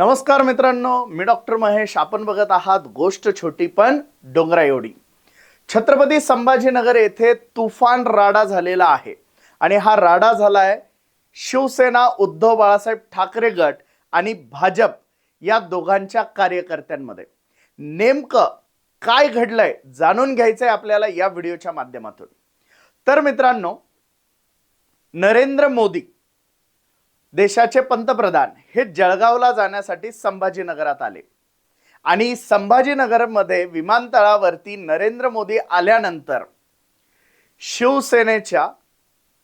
नमस्कार मित्रांनो मी डॉक्टर महेश. आपण बघत आहात गोष्ट छोटी पण डोंगरा एवढी. छत्रपती संभाजीनगर येथे तुफान राडा झालेला आहे. आणि हा राडा झालाय शिवसेना उद्धव बाळासाहेब ठाकरे गट आणि भाजप या दोघांच्या कार्यकर्त्यांमध्ये. नेमकं काय घडलंय जाणून घ्यायचंय आपल्याला या व्हिडिओच्या माध्यमातून. तर मित्रांनो नरेंद्र मोदी देशाचे पंतप्रधान हे जळगावला जाण्यासाठी संभाजीनगरात आले. आणि संभाजीनगरमध्ये विमानतळावरती नरेंद्र मोदी आल्यानंतर शिवसेनेच्या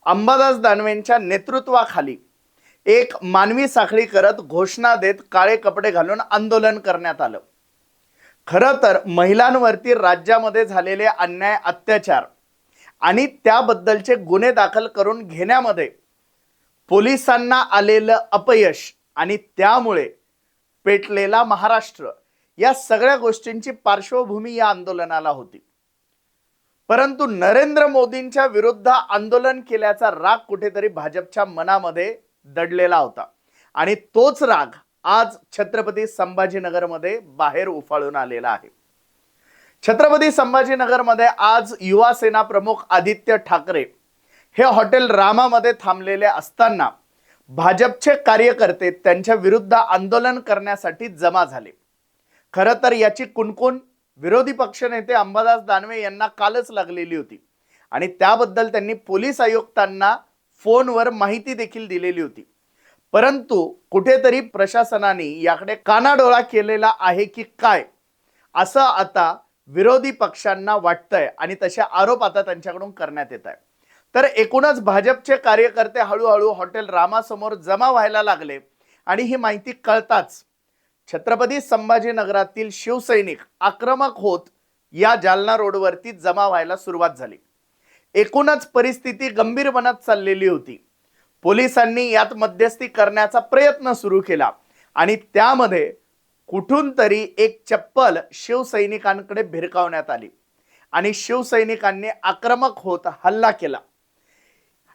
अंबादास दानवेंच्या नेतृत्वाखाली एक मानवी साखळी करत घोषणा देत काळे कपडे घालून आंदोलन करण्यात आलं. खरं तर महिलांवरती राज्यामध्ये झालेले अन्याय अत्याचार आणि त्याबद्दलचे गुन्हे दाखल करून घेण्यामध्ये पोलिसांना आलेलं अपयश आणि त्यामुळे पेटलेला महाराष्ट्र या सगळ्या गोष्टींची पार्श्वभूमी या आंदोलनाला होती. परंतु नरेंद्र मोदींच्या विरुद्ध आंदोलन केल्याचा राग कुठेतरी भाजपच्या मनामध्ये दडलेला होता. आणि तोच राग आज छत्रपती संभाजीनगरमध्ये बाहेर उफाळून आलेला आहे. छत्रपती संभाजीनगरमध्ये आज युवा सेना प्रमुख आदित्य ठाकरे हे हॉटेल रामामध्ये थांबलेले असताना भाजपचे कार्यकर्ते त्यांच्या विरुद्ध आंदोलन करण्यासाठी जमा झाले. खरं तर याची कुणकुण विरोधी पक्षनेते अंबादास दानवे यांना कालच लागलेली होती आणि त्याबद्दल त्यांनी पोलीस आयुक्तांना फोनवर माहिती देखील दिलेली होती. परंतु कुठेतरी प्रशासनाने याकडे कानाडोळा केलेला आहे की काय? असं आता विरोधी पक्षांना वाटतंय आणि तसे आरोप आता त्यांच्याकडून करण्यात येत आहे तर एकूणच भाजपचे कार्यकर्ते हळूहळू हॉटेल रामासमोर जमा व्हायला लागले. आणि ही माहिती कळताच छत्रपती संभाजीनगरातील शिवसैनिक आक्रमक होत या जालना रोडवरती जमा व्हायला सुरुवात झाली. एकूणच परिस्थिती गंभीर बनत चाललेली होती. पोलिसांनी यात मध्यस्थी करण्याचा प्रयत्न सुरू केला आणि त्यामध्ये कुठून तरी एक चप्पल शिवसैनिकांकडे भिरकावण्यात आली आणि शिवसैनिकांनी आक्रमक होत हल्ला केला.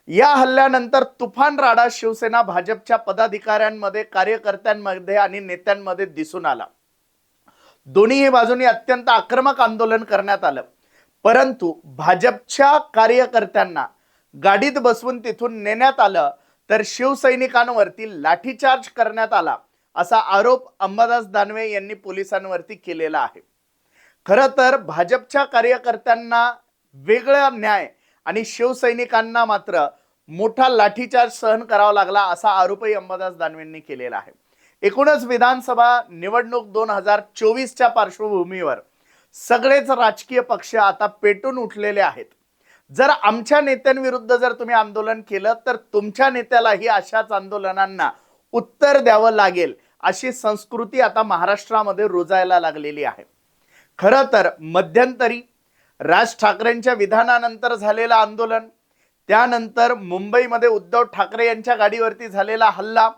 या हल्ल्यानंतर तुफान राडा शिवसेना भाजपच्या पदाधिकाऱ्यांमध्ये कार्यकर्त्यांमध्ये आणि नेत्यांमध्ये दिसून आला. दोन्ही बाजूनी अत्यंत आक्रमक आंदोलन करण्यात आलं. परंतु भाजपच्या कार्यकर्त्यांना गाडीत बसवून तिथून नेण्यात आलं तर शिवसैनिकांवरती लाठीचार्ज करण्यात आला असा आरोप अंबादास दानवे यांनी पोलिसांवरती केलेला आहे. खरं तर भाजपच्या कार्यकर्त्यांना वेगळा न्याय आणि शिवसैनिकांना मात्र मोठा लाठीचार्ज सहन करावा लागला असा आरोपही अंबादास दानवेंनी केलेला आहे. एकूणच विधानसभा निवडणूक दोन हजार चोवीसच्या पार्श्वभूमीवर सगळेच राजकीय पक्ष आता पेटून उठलेले आहेत. जर आमच्या नेत्यांविरुद्ध जर तुम्ही आंदोलन केलं तर तुमच्या नेत्यालाही अशाच आंदोलनांना उत्तर द्यावं लागेल अशी संस्कृती आता महाराष्ट्रामध्ये रुजायला लागलेली आहे. खरं तर मध्यंतरी राज ठाकरेंच्या विधानानंतर झालेलं आंदोलन त्यानंतर मुंबईमध्ये उद्धव ठाकरे यांच्या गाडीवरती झालेला हल्ला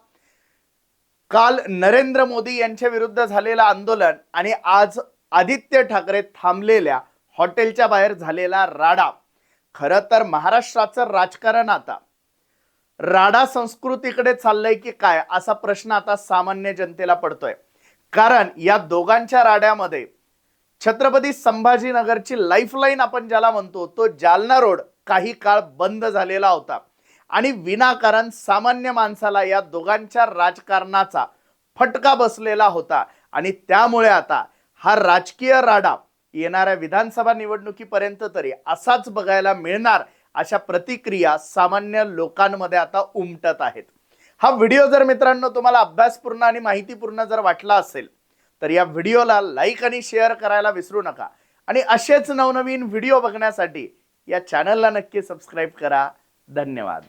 काल नरेंद्र मोदी यांच्या विरुद्ध झालेलं आंदोलन आणि आज आदित्य ठाकरे थांबलेल्या हॉटेलच्या बाहेर झालेला राडा. खरं तर महाराष्ट्राचं राजकारण आता. राडा संस्कृतीकडे चाललंय की काय असा प्रश्न आता सामान्य जनतेला पडतोय. कारण या दोघांच्या राड्यामध्ये छत्रपती संभाजीनगरची लाईफलाईन आपण ज्याला म्हणतो तो जालना रोड काही काळ बंद झालेला होता. आणि विनाकारण सामान्य माणसाला या दोघांच्या राजकारणाचा फटका बसलेला होता. आणि त्यामुळे आता हा राजकीय राडा येणाऱ्या विधानसभा निवडणुकीपर्यंत तरी असाच बघायला मिळणार अशा प्रतिक्रिया सामान्य लोकांमध्ये आता उमटत आहेत. हा व्हिडिओ जर मित्रांनो तुम्हाला अभ्यासपूर्ण आणि माहितीपूर्ण जर वाटला असेल तर या व्हिडिओला लाईक आणि शेअर करायला विसरू नका. आणि असेच नवनवीन व्हिडिओ बघण्यासाठी या चॅनलला नक्की सबस्क्राईब करा. धन्यवाद.